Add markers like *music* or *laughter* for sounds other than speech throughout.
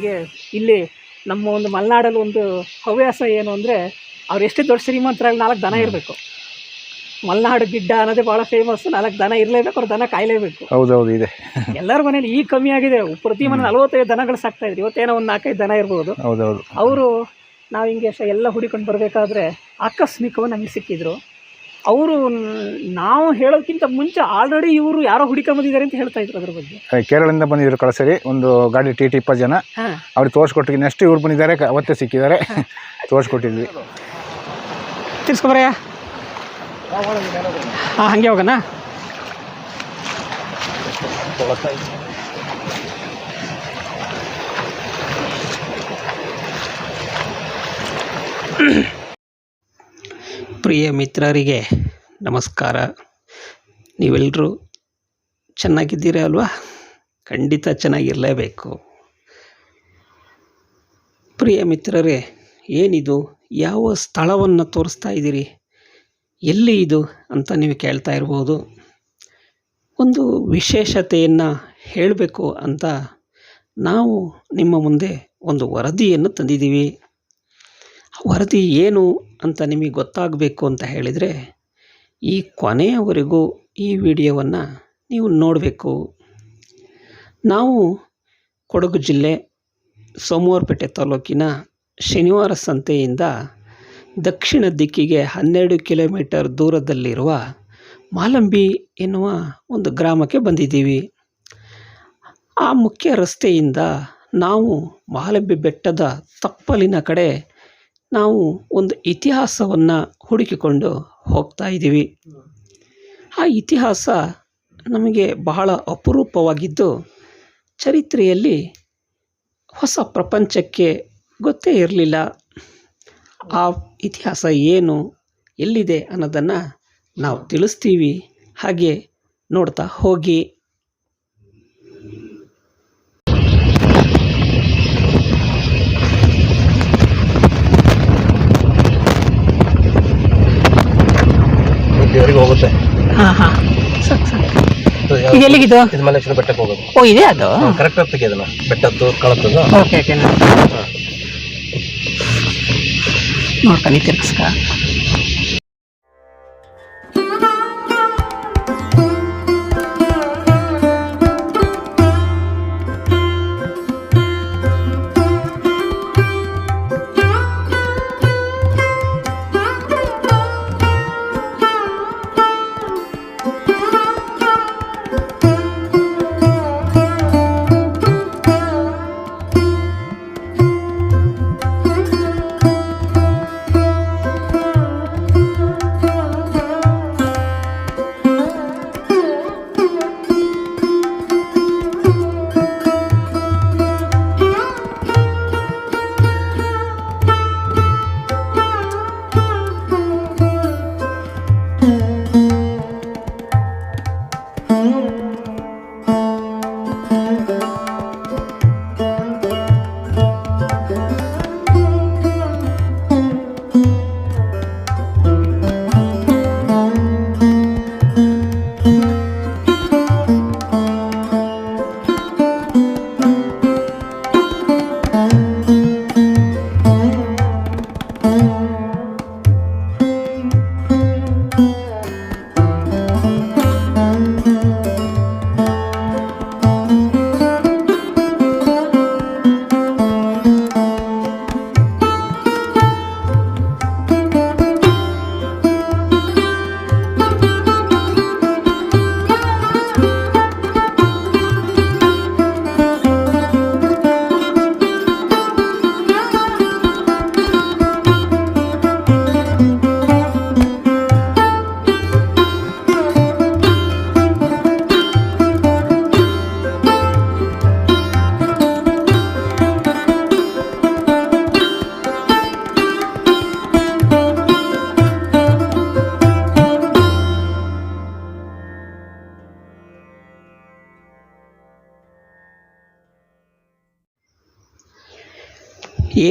ನನಗೆ ಇಲ್ಲಿ ನಮ್ಮ ಒಂದು ಮಲೆನಾಡಲ್ಲಿ ಒಂದು ಹವ್ಯಾಸ ಏನು ಅಂದರೆ ಅವ್ರು ಎಷ್ಟೇ ದೊಡ್ಡ ಶ್ರೀಮಂತರಾಗಿ ನಾಲ್ಕು ದನ ಇರಬೇಕು. ಮಲೆನಾಡು ಗಿಡ್ಡ ಅನ್ನೋದೇ ಭಾಳ ಫೇಮಸ್ ನಾಲ್ಕು ದನ ಇರಲೇಬೇಕು ಅವ್ರು ದನ ಕಾಯಲೇಬೇಕು. ಹೌದೌದು ಇದೆ. ಎಲ್ಲರ ಮನೇಲಿ ಈಗ ಕಮ್ಮಿ ಆಗಿದೆ. ಪ್ರತಿ ಮನೆ ನಲವತ್ತೈದು ದನಗಳು ಸಾಕ್ತಾ ಇದ್ರು. ಇವತ್ತೇನೋ ಒಂದು ನಾಲ್ಕೈದು ದನ ಇರ್ಬೋದು. ಹೌದೌದು. ಅವರು ನಾವು ಹಿಂಗೆ ಎಲ್ಲ ಹುಡಿಕೊಂಡು ಬರಬೇಕಾದ್ರೆ ಆಕಸ್ಮಿಕವಾಗಿ ನಮಗೆ ಸಿಕ್ಕಿದ್ರು. ಅವರು ನಾವು ಹೇಳೋದಕ್ಕಿಂತ ಮುಂಚೆ ಆಲ್ರೆಡಿ ಇವರು ಯಾರೋ ಹುಡಿಕೊಂಬಂದಿದ್ದಾರೆ ಅಂತ ಹೇಳ್ತಾ ಇದ್ರು ಅದ್ರ ಬಗ್ಗೆ. ಕೇರಳದಿಂದ ಬಂದಿದ್ರು ಕಳಸರಿ ಒಂದು ಗಾಡಿ ಟಿ ಟಿ ಇಪ್ಪತ್ತು ಜನ. ಅವ್ರಿಗೆ ತೋರಿಸ್ಕೊಟ್ಟಿ ನೆಕ್ಸ್ಟ್ ಇವ್ರು ಬಂದಿದ್ದಾರೆ. ಅವತ್ತೇ ಸಿಕ್ಕಿದ್ದಾರೆ. ತೋರಿಸ್ಕೊಟ್ಟಿದ್ವಿ. ತಿರ್ಸ್ಕೊಬರಯ್ಯ. ಹಾಂ ಹಾಗೆ ಹೋಗೋಣ. ಪ್ರಿಯ ಮಿತ್ರರಿಗೆ ನಮಸ್ಕಾರ. ನೀವೆಲ್ಲರೂ ಚೆನ್ನಾಗಿದ್ದೀರಾ ಅಲ್ವಾ? ಖಂಡಿತ ಚೆನ್ನಾಗಿರಲೇಬೇಕು. ಪ್ರಿಯ ಮಿತ್ರರೇ, ಏನಿದು? ಯಾವ ಸ್ಥಳವನ್ನು ತೋರಿಸ್ತಾ ಇದ್ದೀರಿ? ಎಲ್ಲಿ ಇದು ಅಂತ ನೀವು ಕೇಳ್ತಾ ಇರ್ಬೋದು. ಒಂದು ವಿಶೇಷತೆಯನ್ನು ಹೇಳಬೇಕು ಅಂತ ನಾವು ನಿಮ್ಮ ಮುಂದೆ ಒಂದು ವರದಿಯನ್ನು ತಂದಿದ್ದೀವಿ. ವರದಿ ಏನು ಅಂತ ನಿಮಗೆ ಗೊತ್ತಾಗಬೇಕು ಅಂತ ಹೇಳಿದರೆ ಈ ಕೊನೆಯವರೆಗೂ ಈ ವಿಡಿಯೋವನ್ನು ನೀವು ನೋಡಬೇಕು. ನಾವು ಕೊಡಗು ಜಿಲ್ಲೆ ಸೋಮವಾರಪೇಟೆ ತಾಲೂಕಿನ ಶನಿವಾರ ಸಂತೆಯಿಂದ ದಕ್ಷಿಣ ದಿಕ್ಕಿಗೆ ಹನ್ನೆರಡು ಕಿಲೋಮೀಟರ್ ದೂರದಲ್ಲಿರುವ ಮಾಲಂಬಿ ಎನ್ನುವ ಒಂದು ಗ್ರಾಮಕ್ಕೆ ಬಂದಿದ್ದೀವಿ. ಆ ಮುಖ್ಯ ರಸ್ತೆಯಿಂದ ನಾವು ಮಾಲಂಬಿ ಬೆಟ್ಟದ ತಪ್ಪಲಿನ ಕಡೆ ನಾವು ಒಂದು ಇತಿಹಾಸವನ್ನು ಹುಡುಕಿಕೊಂಡು ಹೋಗ್ತಾ ಇದ್ದೀವಿ. ಆ ಇತಿಹಾಸ ನಮಗೆ ಬಹಳ ಅಪರೂಪವಾಗಿದ್ದು, ಚರಿತ್ರೆಯಲ್ಲಿ ಹೊಸ ಪ್ರಪಂಚಕ್ಕೆ ಗೊತ್ತೇ ಇರಲಿಲ್ಲ. ಆ ಇತಿಹಾಸ ಏನು, ಎಲ್ಲಿದೆ ಅನ್ನೋದನ್ನು ನಾವು ತಿಳಿಸ್ತೀವಿ. ಹಾಗೆ ನೋಡ್ತಾ ಹೋಗಿ. ಹಾಂ ಸಾಕು ಸಾಕು ಇದು ಎಲ್ಲಿಗಿದು ಇದು ಮಲ್ಲೇಶ್ವರ ಬೆಟ್ಟಕ್ಕೆ ಹೋಗೋದು. ಓ ಇದೆ ಅದು? ಕರೆಕ್ಟ್ ಹೊತ್ತಿಗೆ ಅದನ್ನ ಬೆಟ್ಟದ್ದು ಕಳತ್ತದು ಓಕೆ ಓಕೆ ನೋಡ್ಕೊಂಡು ತಿರ್ಗಿಸ್ಕ.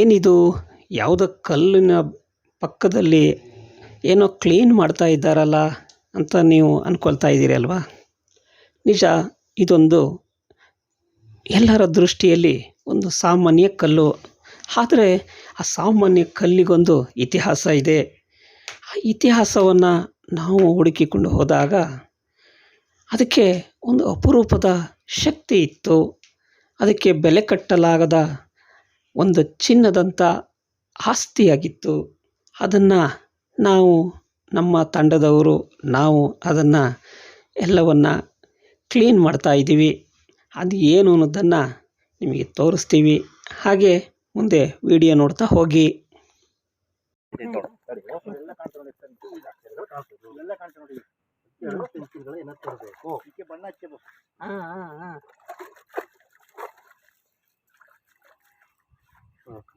ಏನಿದು? ಯಾವುದೋ ಕಲ್ಲಿನ ಪಕ್ಕದಲ್ಲಿ ಏನೋ ಕ್ಲೀನ್ ಮಾಡ್ತಾ ಇದ್ದಾರಲ್ಲ ಅಂತ ನೀವು ಅಂದ್ಕೊಳ್ತಾ ಇದ್ದೀರಿ ಅಲ್ವಾ? ನಿಜ, ಇದೊಂದು ಎಲ್ಲರ ದೃಷ್ಟಿಯಲ್ಲಿ ಒಂದು ಸಾಮಾನ್ಯ ಕಲ್ಲು. ಆದರೆ ಆ ಸಾಮಾನ್ಯ ಕಲ್ಲಿಗೊಂದು ಇತಿಹಾಸ ಇದೆ. ಆ ಇತಿಹಾಸವನ್ನು ನಾವು ಹುಡುಕಿಕೊಂಡು ಹೋದಾಗ ಅದಕ್ಕೆ ಒಂದು ಅಪರೂಪದ ಶಕ್ತಿ ಇತ್ತು. ಅದಕ್ಕೆ ಬೆಲೆ ಕಟ್ಟಲಾಗದ ಒಂದು ಚಿನ್ನದಂಥ ಆಸ್ತಿಯಾಗಿತ್ತು. ಅದನ್ನು ನಾವು ನಮ್ಮ ತಂಡದವರು, ನಾವು ಅದನ್ನು ಎಲ್ಲವನ್ನು ಕ್ಲೀನ್ ಮಾಡ್ತಾ ಇದ್ದೀವಿ. ಅದು ಏನು ಅನ್ನೋದನ್ನು ನಿಮಗೆ ತೋರಿಸ್ತೀವಿ. ಹಾಗೆ ಮುಂದೆ ವಿಡಿಯೋ ನೋಡ್ತಾ ಹೋಗಿ.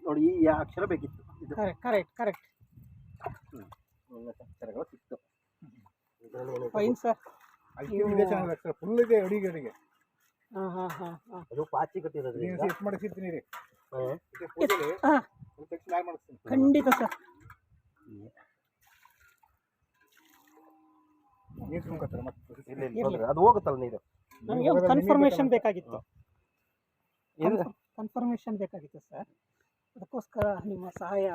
ನೋಡಿ ಈ ಅಕ್ಷರ ಬೇಕಿತ್ತು. ಇದು. ಕರೆಕ್ಟ್ ಕರೆಕ್ಟ್ ಕರೆಕ್ಟ್ ಅಕ್ಷರಗಳು ಸಿಕ್ತು. ಫೈನ್ ಸರ್ ಫುಲ್ ಇದೆ ಅಡಿಗೆ ಅಡಿಗೆ ಹಾಂ ಹಾಂ ಹಾಂ ಹಾಂ. ಅದು ಪಾಚಿ ಕಟ್ಟಿರೋದ್ರಿಂದ ಎಷ್ಟು ಮಾಡಿಸಿರ್ತೀನಿ ರೀ ಹಾಂ. ಖಂಡಿತ ಸರ್ ಇಲ್ಲಿ ಇಲ್ಲಿ ತೊಂದ್ರೆ. ಅದು ಹೋಗುತ್ತಲ್ಲ ನೀರು. ನಮಗೆ ಒಂದು ಕನ್ಫರ್ಮೇಷನ್ ಬೇಕಾಗಿತ್ತು. ಕನ್ಫರ್ಮೇಶನ್ ಕನ್ಫರ್ಮೇಷನ್ ಬೇಕಾಗಿತ್ತು ಸರ್ ಅದಕ್ಕೋಸ್ಕರ ನಿಮ್ಮ ಸಹಾಯ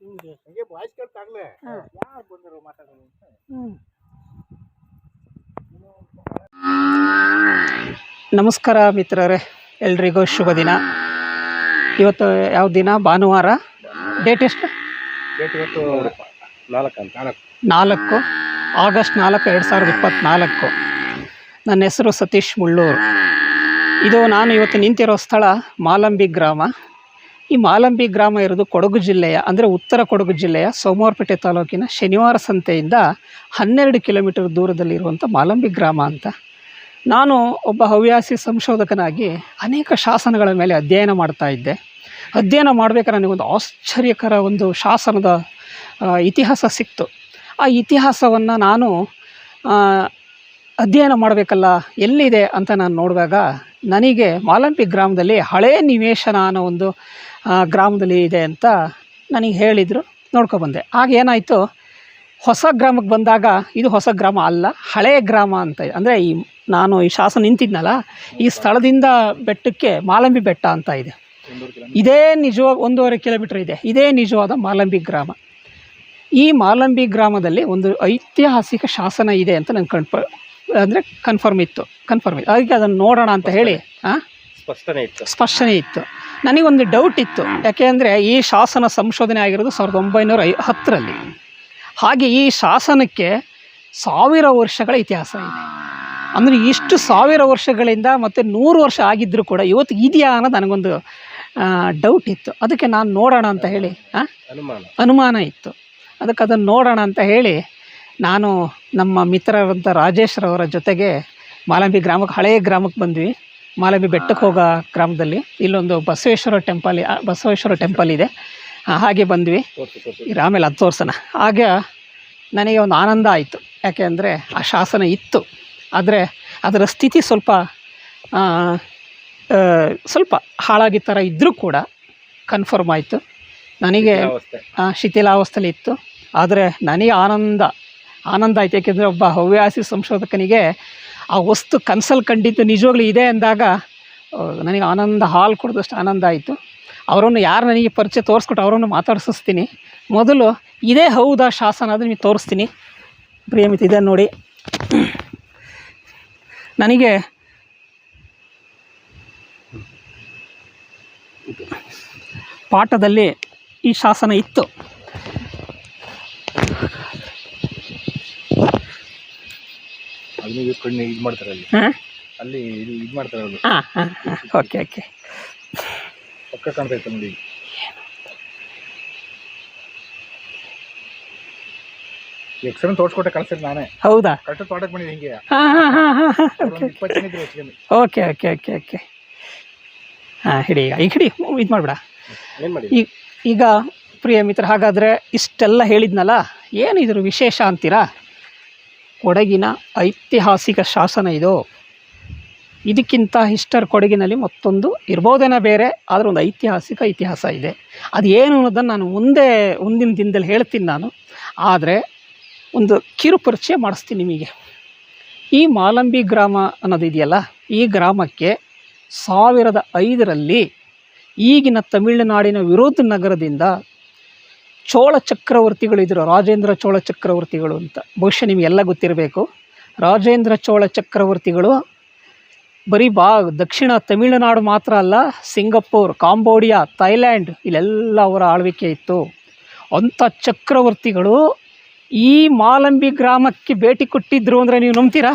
ನಿಮಗೆ. ಹಂಗೆ ವಾಯ್ಸ್ ಕೇಳ್ತಾಗ್ಲೇ ಹಾಂ. ಯಾರು ಬಂದರು ಮಾತಾಡೋದು ಹ್ಞೂ ನಮಸ್ಕಾರ ಮಿತ್ರರೇ ಎಲ್ರಿಗೂ ಶುಭ ದಿನ. ಇವತ್ತು ಯಾವ ದಿನ? ಭಾನುವಾರ? ಡೇಟ್ ಎಷ್ಟು? ಡೇಟ್ ಇವತ್ತು ನಾಲ್ಕು ಅಂತ. ನಾಲ್ಕು. ನಾಲ್ಕು. ಆಗಸ್ಟ್ ನಾಲ್ಕು ಎರಡು ಸಾವಿರದ ಇಪ್ಪತ್ತ್ನಾಲ್ಕು ನನ್ನ ಹೆಸರು ಸತೀಶ್ ಮುಳ್ಳೂರು. ಇದು ನಾನು ಇವತ್ತು ನಿಂತಿರೋ ಸ್ಥಳ ಮಾಲಂಬಿ ಗ್ರಾಮ. ಈ ಮಾಲಂಬಿ ಗ್ರಾಮ ಇರೋದು ಕೊಡಗು ಜಿಲ್ಲೆಯ, ಅಂದರೆ ಉತ್ತರ ಕೊಡಗು ಜಿಲ್ಲೆಯ ಸೋಮವಾರಪೇಟೆ ತಾಲೂಕಿನ ಶನಿವಾರ ಸಂತೆಯಿಂದ ಹನ್ನೆರಡು ಕಿಲೋಮೀಟರ್ ದೂರದಲ್ಲಿರುವಂಥ ಮಾಲಂಬಿ ಗ್ರಾಮ ಅಂತ. ನಾನು ಒಬ್ಬ ಹವ್ಯಾಸಿ ಸಂಶೋಧಕನಾಗಿ ಅನೇಕ ಶಾಸನಗಳ ಮೇಲೆ ಅಧ್ಯಯನ ಮಾಡ್ತಾ ಇದ್ದೆ. ಅಧ್ಯಯನ ಮಾಡಬೇಕಾದ್ರೆ ನನಗೊಂದು ಆಶ್ಚರ್ಯಕರ ಒಂದು ಶಾಸನದ ಇತಿಹಾಸ ಸಿಕ್ತು. ಆ ಇತಿಹಾಸವನ್ನು ನಾನು ಅಧ್ಯಯನ ಮಾಡಬೇಕಲ್ಲ, ಎಲ್ಲಿದೆ ಅಂತ ನಾನು ನೋಡಿದಾಗ ನನಗೆ ಮಾಲಂಪಿ ಗ್ರಾಮದಲ್ಲಿ ಹಳೇ ನಿವೇಶನ ಅನ್ನೋ ಒಂದು ಗ್ರಾಮದಲ್ಲಿ ಇದೆ ಅಂತ ನನಗೆ ಹೇಳಿದರು ನೋಡ್ಕೊಬಂದೆ ಆಗ ಏನಾಯಿತು ಹೊಸ ಗ್ರಾಮಕ್ಕೆ ಬಂದಾಗ ಇದು ಹೊಸ ಗ್ರಾಮ ಅಲ್ಲ ಹಳೆಯ ಗ್ರಾಮ ಅಂತ ಅಂದರೆ ಈ ನಾನು ಈ ಶಾಸನ ನಿಂತಿದ್ನಲ್ಲ ಈ ಸ್ಥಳದಿಂದ ಬೆಟ್ಟಕ್ಕೆ ಮಾಲಂಬಿ ಬೆಟ್ಟ ಅಂತ ಇದೆ. ಇದೇ ನಿಜವಾಗ ಒಂದೂವರೆ ಕಿಲೋಮೀಟರ್ ಇದೆ ಇದೇ ನಿಜವಾದ ಮಾಲಂಬಿ ಗ್ರಾಮ. ಈ ಮಾಲಂಬಿ ಗ್ರಾಮದಲ್ಲಿ ಒಂದು ಐತಿಹಾಸಿಕ ಶಾಸನ ಇದೆ ಅಂತ ನಂಗೆ ಕನ್ಫ ಅಂದರೆ ಕನ್ಫರ್ಮ್ ಇತ್ತು ಕನ್ಫರ್ಮ್ ಇತ್ತು. ಅದಕ್ಕೆ ಅದನ್ನು ನೋಡೋಣ ಅಂತ ಹೇಳಿ ಹಾಂ ಸ್ಪಷ್ಟನೆ ಇತ್ತು. ಸ್ಪಷ್ಟನೆ ಇತ್ತು. ನನಗೊಂದು ಡೌಟ್ ಇತ್ತು. ಯಾಕೆ ಅಂದರೆ ಈ ಶಾಸನ ಸಂಶೋಧನೆ ಆಗಿರೋದು ಸಾವಿರದ ಒಂಬೈನೂರ ಐ ಹತ್ತರಲ್ಲಿ ಹಾಗೆ ಈ ಶಾಸನಕ್ಕೆ ಸಾವಿರ ವರ್ಷಗಳ ಇತಿಹಾಸ ಇದೆ. ಅಂದರೆ ಇಷ್ಟು ಸಾವಿರ ವರ್ಷಗಳಿಂದ ಮತ್ತು ನೂರು ವರ್ಷ ಆಗಿದ್ದರೂ ಕೂಡ ಇವತ್ತು ಇದೆಯಾ ಅನ್ನೋದು ನನಗೊಂದು ಡೌಟ್ ಇತ್ತು. ಅದಕ್ಕೆ ನಾನು ನೋಡೋಣ ಅಂತ ಹೇಳಿ ಅನುಮಾನ. ಅನುಮಾನ ಇತ್ತು. ಅದಕ್ಕೆ ಅದನ್ನು ನೋಡೋಣ ಅಂತ ಹೇಳಿ ನಾನು ನಮ್ಮ ಮಿತ್ರರಂಥ ರಾಜೇಶ್ರವರ ಜೊತೆಗೆ ಮಾಲಂಬಿ ಗ್ರಾಮಕ್ಕೆ ಹಳೆಯ ಗ್ರಾಮಕ್ಕೆ ಬಂದ್ವಿ. ಮಾಲಂಬಿ ಬೆಟ್ಟಕ್ಕೆ ಹೋಗೋ ಗ್ರಾಮದಲ್ಲಿ ಇಲ್ಲೊಂದು ಬಸವೇಶ್ವರ ಟೆಂಪಲ್ ಬಸವೇಶ್ವರ ಟೆಂಪಲ್ ಇದೆ. ಹಾಗೆ ಬಂದ್ವಿ. ಆಮೇಲೆ ಅದು ತೋರ್ಸೋಣ. ಆಗ ನನಗೆ ಒಂದು ಆನಂದ ಆಯಿತು. ಯಾಕೆ ಅಂದರೆ ಆ ಶಾಸನ ಇತ್ತು. ಆದರೆ ಅದರ ಸ್ಥಿತಿ ಸ್ವಲ್ಪ ಸ್ವಲ್ಪ ಹಾಳಾಗಿ ಥರ ಇದ್ದರೂ ಕೂಡ ಕನ್ಫರ್ಮ್ ಆಯಿತು. ನನಗೆ ಶಿಥಿಲಾವಸ್ಥೆಲಿ ಇತ್ತು. ಆದರೆ ನನಗೆ ಆನಂದ ಆನಂದ ಆಯಿತು. ಯಾಕೆಂದರೆ ಒಬ್ಬ ಹವ್ಯಾಸಿ ಸಂಶೋಧಕನಿಗೆ ಆ ವಸ್ತು ಕನಸಲ್ಲಿ ಕಂಡಿದ್ದು ನಿಜವಾಗ್ಲೂ ಇದೆ ಅಂದಾಗ ನನಗೆ ಆನಂದ, ಹಾಲು ಕುಡಿದಷ್ಟು ಆನಂದ ಆಯಿತು. ಅವರನ್ನು ಯಾರು ನನಗೆ ಪರಿಚಯ ತೋರಿಸ್ಕೊಟ್ಟು ಅವರನ್ನು ಮಾತಾಡಿಸ್ತೀನಿ ಮೊದಲು, ಇದೇ ಹೌದಾ ಶಾಸನ ಅದು ನಿಮಗೆ ತೋರಿಸ್ತೀನಿ. ಪ್ರಿಯಮಿತ ಇದೆ ನೋಡಿ. ನನಗೆ ಪಾಠದಲ್ಲಿ ಈ ಶಾಸನ ಇತ್ತು. ನೀವು ಕಣ್ಣು ಇದು ಮಾಡ್ತಾರೆ ಅಲ್ಲಿ. ಹಾಂ? ಅಲ್ಲಿ ಇದು ಇದು ಮಾಡ್ತಾರೆ ಅವರು. ಹಾಂ ಹಾಂ ಓಕೆ ಓಕೆ ಪಕ್ಕ ಕಾಣ್ತೈತೆ ನೋಡಿ. ಎಕ್ಸ್ರೇ ತೋರ್ಸ್ಕೊಟ್ಟೆ ಕಳ್ಸಿದ್ ನಾನೇ. ಹೌದಾ? ಕಟ್ಟು ತೋಟಕ್ಕೆ ಬಂದಿದ್ದು ಹಿಂಗೆ. ಇಪ್ಪತ್ತು ಜನ ಇದ್ರು ಓಕೆ ಓಕೆ ಓಕೆ ಓಕೆ ಹಾಂ ಹಿಡಿ ಈಗ. ಈಗ ಹಿಡಿ. ಇದು ಮಾಡಿಬಿಡ. ಏನು ಮಾಡಿ ಈಗ ಈಗ ಪ್ರಿಯ ಮಿತ್ರ ಹಾಗಾದರೆ ಇಷ್ಟೆಲ್ಲ ಹೇಳಿದ್ನಲ್ಲ? ಏನು ಇದ್ರ ವಿಶೇಷ ಅಂತೀರಾ? ಕೊಡಗಿನ ಐತಿಹಾಸಿಕ ಶಾಸನ ಇದು. ಇದಕ್ಕಿಂತ ಹಿಸ್ಟರ್ ಕೊಡಗಿನಲ್ಲಿ ಮತ್ತೊಂದು ಇರ್ಬೋದೇನೋ ಬೇರೆ, ಆದರೆ ಒಂದು ಐತಿಹಾಸಿಕ ಇತಿಹಾಸ ಇದೆ. ಅದು ಏನು ಅನ್ನೋದನ್ನು ನಾನು ಮುಂದೆ ಮುಂದಿನ ದಿನದಲ್ಲಿ ಹೇಳ್ತೀನಿ ನಾನು. ಆದರೆ ಒಂದು ಕಿರು ಪರಿಚಯ ಮಾಡಿಸ್ತೀನಿ ನಿಮಗೆ. ಈ ಮಾಲಂಬಿ ಗ್ರಾಮ ಅನ್ನೋದಿದೆಯಲ್ಲ ಈ ಗ್ರಾಮಕ್ಕೆ ಸಾವಿರದ ಐದರಲ್ಲಿ ಈಗಿನ ತಮಿಳುನಾಡಿನ ವಿರೋಧ ನಗರದಿಂದ ಚೋಳ ಚಕ್ರವರ್ತಿಗಳಿದ್ದರು ರಾಜೇಂದ್ರ ಚೋಳ ಚಕ್ರವರ್ತಿಗಳು ಅಂತ. ಬಹುಶಃ ನಿಮಗೆಲ್ಲ ಗೊತ್ತಿರಬೇಕು. ರಾಜೇಂದ್ರ ಚೋಳ ಚಕ್ರವರ್ತಿಗಳು ಬರೀ ಬಾ, ದಕ್ಷಿಣ ತಮಿಳುನಾಡು ಮಾತ್ರ ಅಲ್ಲ, ಸಿಂಗಪೂರ್, ಕಾಂಬೋಡಿಯಾ, ಥೈಲ್ಯಾಂಡ್, ಇಲ್ಲೆಲ್ಲ ಅವರ ಆಳ್ವಿಕೆ ಇತ್ತು. ಅಂಥ ಚಕ್ರವರ್ತಿಗಳು ಈ ಮಾಲಂಬಿ ಗ್ರಾಮಕ್ಕೆ ಭೇಟಿ ಕೊಟ್ಟಿದ್ರು ಅಂದರೆ ನೀವು ನಂಬ್ತೀರಾ?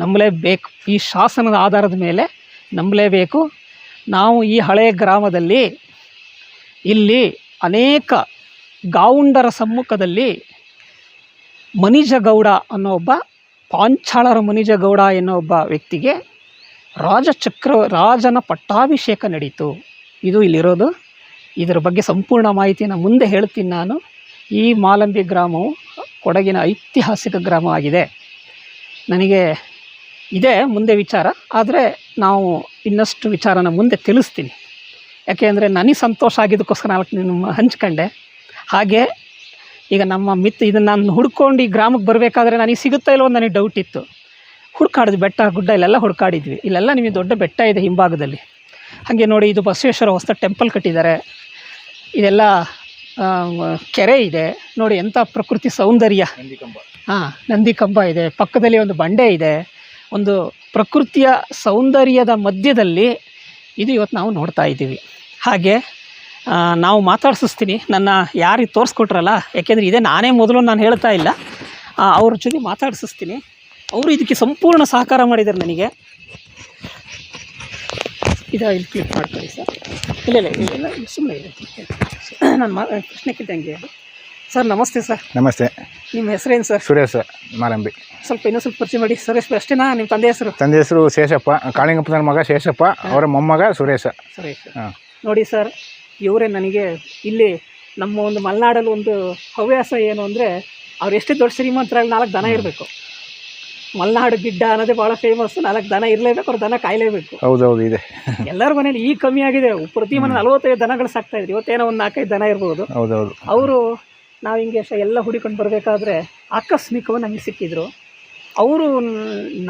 ನಂಬಲೇಬೇಕು. ಈ ಶಾಸನದ ಆಧಾರದ ಮೇಲೆ ನಂಬಲೇಬೇಕು. ನಾವು ಈ ಹಳೆಯ ಗ್ರಾಮದಲ್ಲಿ ಇಲ್ಲಿ ಅನೇಕ ಗಾವುಂಡರ ಸಮ್ಮುಖದಲ್ಲಿ ಮನಿಜಗೌಡ ಅನ್ನೋ ಒಬ್ಬ, ಪಾಂಚಾಳರ ಮನಿಜಗೌಡ ಎನ್ನೋ ಒಬ್ಬ ವ್ಯಕ್ತಿಗೆ ರಾಜಚಕ್ರ, ರಾಜನ ಪಟ್ಟಾಭಿಷೇಕ ನಡೀತು. ಇದು ಇಲ್ಲಿರೋದು. ಇದರ ಬಗ್ಗೆ ಸಂಪೂರ್ಣ ಮಾಹಿತಿನ ಮುಂದೆ ಹೇಳ್ತೀನಿ ನಾನು. ಈ ಮಾಲಂಬಿ ಗ್ರಾಮವು ಕೊಡಗಿನ ಐತಿಹಾಸಿಕ ಗ್ರಾಮ ಆಗಿದೆ. ನನಗೆ ಇದೆ ಮುಂದೆ ವಿಚಾರ, ಆದರೆ ನಾವು ಇನ್ನಷ್ಟು ವಿಚಾರನ ಮುಂದೆ ತಿಳಿಸ್ತೀನಿ. ಯಾಕೆಂದರೆ ನನಗೆ ಸಂತೋಷ ಆಗಿದ್ದಕ್ಕೋಸ್ಕರ ನಾಲ್ಕು ನಿಮ್ಮ ಹಂಚ್ಕೊಂಡೆ. ಹಾಗೆ ಈಗ ನಮ್ಮ ಮಿತ್ ಇದನ್ನು ನಾನು ಹುಡ್ಕೊಂಡು ಈ ಗ್ರಾಮಕ್ಕೆ ಬರಬೇಕಾದ್ರೆ ನನಗೆ ಸಿಗುತ್ತಾ ಇಲ್ಲವೋ ನನಗೆ ಡೌಟ್ ಇತ್ತು. ಹುಡ್ಕಾಡಿದ್ವಿ ಬೆಟ್ಟ ಗುಡ್ಡ ಇಲ್ಲೆಲ್ಲ ಹುಡ್ಕಾಡಿದ್ವಿ. ಇಲ್ಲೆಲ್ಲ ನಿಮಗೆ ದೊಡ್ಡ ಬೆಟ್ಟ ಇದೆ ಹಿಂಭಾಗದಲ್ಲಿ. ಹಾಗೆ ನೋಡಿ ಇದು ಬಸವೇಶ್ವರ ಹೊಸ ಟೆಂಪಲ್ ಕಟ್ಟಿದ್ದಾರೆ. ಇದೆಲ್ಲ ಕೆರೆ ಇದೆ. ನೋಡಿ ಎಂಥ ಪ್ರಕೃತಿ ಸೌಂದರ್ಯ. ಹಾಂ ನಂದಿ ಕಂಬ ಇದೆ. ಪಕ್ಕದಲ್ಲಿ ಒಂದು ಬಂಡೆ ಇದೆ. ಒಂದು ಪ್ರಕೃತಿಯ ಸೌಂದರ್ಯದ ಮಧ್ಯದಲ್ಲಿ ಇದು ಇವತ್ತು ನಾವು ನೋಡ್ತಾ ಇದ್ದೀವಿ. ಹಾಗೆ ನಾವು ಮಾತಾಡ್ಸಿಸ್ತೀನಿ. ನನ್ನ ಯಾರಿಗೆ ತೋರಿಸ್ಕೊಟ್ರಲ್ಲ, ಯಾಕೆಂದರೆ ಇದೇ ನಾನೇ ಮೊದಲು ನಾನು ಹೇಳ್ತಾ ಇಲ್ಲ. ಅವ್ರ ಜೊತೆ ಮಾತಾಡ್ಸಿಸ್ತೀನಿ. ಅವರು ಇದಕ್ಕೆ ಸಂಪೂರ್ಣ ಸಹಕಾರ ಮಾಡಿದ್ದಾರೆ ನನಗೆ. ಇದು, ಇಲ್ಲಿ ಕ್ಲಿಕ್ ಮಾಡ್ಕೊಳ್ಳಿ ಸರ್. ಇಲ್ಲ ಇಲ್ಲ ಇಲ್ಲ ಇಲ್ಲ ಸುಮ್ಮನೆ ಇದೆ ನಾನು ಮಾ ಪ್ರಶ್ನೆ ಕೇಳ್ದಂಗೆ ಸರ್ ನಮಸ್ತೆ ಸರ್. ನಮಸ್ತೆ. ನಿಮ್ಮ ಹೆಸರೇನು ಸರ್? ಸುರೇಶ್ ಮಾರಂಬಿ ಸ್ವಲ್ಪ ಇನ್ನೂ ಸ್ವಲ್ಪ ಪರಿಚಯ ಮಾಡಿ. ಸುರೇಶ್ ಅಷ್ಟೇನಾ ನಿಮ್ಮ ತಂದೆ ಹೆಸರು? ತಂದೆ ಹೆಸರು ಶೇಷಪ್ಪ. ಕಾಳಿಂಗಪ್ಪನ ಮಗ ಶೇಷಪ್ಪ. ಅವರ ಮೊಮ್ಮಗ ಸುರೇಶ. ಸುರೇಶ್. ಹಾಂ. ನೋಡಿ ಸರ್ ಇವರೇ ನನಗೆ ಇಲ್ಲಿ ನಮ್ಮ ಒಂದು ಮಲೆನಾಡಲ್ಲಿ ಒಂದು ಹವ್ಯಾಸ ಏನು ಅಂದರೆ ಅವ್ರು ಎಷ್ಟು ದೊಡ್ಡ ಶ್ರೀಮಂತರಲ್ಲಿ ನಾಲ್ಕು ದನ ಇರಬೇಕು. ಮಲೆನಾಡು ಗಿಡ್ಡ ಅನ್ನೋದೇ ಭಾಳ ಫೇಮಸ್ ನಾಲ್ಕು ದನ ಇರಲೇಬೇಕು ಅವ್ರು ದನ ಕಾಯಲೇಬೇಕು. ಹೌದೌದು ಇದೆ. ಎಲ್ಲರ ಮನೇಲಿ ಈಗ ಕಮ್ಮಿ ಆಗಿದೆ. ಪ್ರತಿ ಮನೆ ನಲವತ್ತೈದು ದನಗಳು ಸಾಕ್ತಾ ಇದ್ರು. ಇವತ್ತೇನೋ ಒಂದು ನಾಲ್ಕೈದು ದನ ಇರ್ಬೋದು. ಹೌದೌದು. ಅವರು ನಾವು ಹಿಂಗೆ ಶ ಎಲ್ಲ ಹುಡಿಕೊಂಡು ಬರಬೇಕಾದ್ರೆ ಆಕಸ್ಮಿಕವಾಗಿ ನಮಗೆ ಸಿಕ್ಕಿದ್ರು. ಅವರು